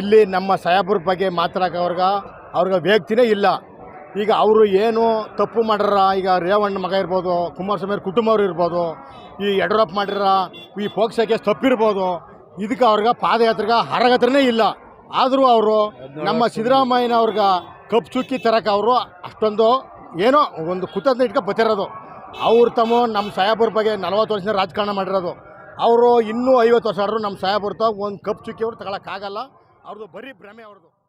ಇಲ್ಲಿ ನಮ್ಮ ಸಾಯಾಪುರ ಬಗ್ಗೆ ಮಾತಾಡೋಕೆ ಅವ್ರಿಗೆ ವ್ಯಕ್ತಿನೇ ಇಲ್ಲ. ಈಗ ಅವರು ಏನು ತಪ್ಪು ಮಾಡ್ಯಾರ ಈಗ ರೇವಣ್ಣ ಮಗ ಇರ್ಬೋದು, ಕುಮಾರಸ್ವಾಮಿ ಕುಟುಂಬ ಕುಟುಂಬವ್ರು ಇರ್ಬೋದು, ಈ ಯಡಿಯೂರಪ್ಪ ಮಾಡಿರ ಈ ಫೋಕ್ಸಕ್ಕೆ ಕೇಸ್ ತಪ್ಪಿರ್ಬೋದು, ಇದಕ್ಕೆ ಅವ್ರಿಗೆ ಪಾದಯಾತ್ರೆಗೆ ಹರಗತ್ರನೇ ಇಲ್ಲ. ಆದರೂ ಅವರು ನಮ್ಮ ಸಿದ್ದರಾಮಯ್ಯನವ್ರಿಗೆ ಕಪ್ಪು ಚುಕ್ಕಿ ತರಕ್ಕೆ ಅವರು ಅಷ್ಟೊಂದು ಏನೋ ಒಂದು ಕುತಂತ್ರ ಇಟ್ಕೊಂಡು ಬತ್ತಿರೋದು ಅವ್ರು ತಮ್ಮ ನಮ್ಮ ಸಾಯಾಪುರ ಬಗ್ಗೆ ನಲವತ್ತು ವರ್ಷದಿಂದ ರಾಜಕಾರಣ ಮಾಡಿರೋದು. ಅವರು ಇನ್ನೂ ಐವತ್ತು ವರ್ಷ ಆದರೂ ನಮ್ಮ ಸಾಯಾಪುರ ಒಂದು ಕಪ್ಪು ಚುಕ್ಕಿ ಅವ್ರು ತಗೊಳಕ್ಕಾಗಲ್ಲ. ಅವ್ರದ್ದು ಬರೀ ಭ್ರಮೆ ಅವ್ರದ್ದು.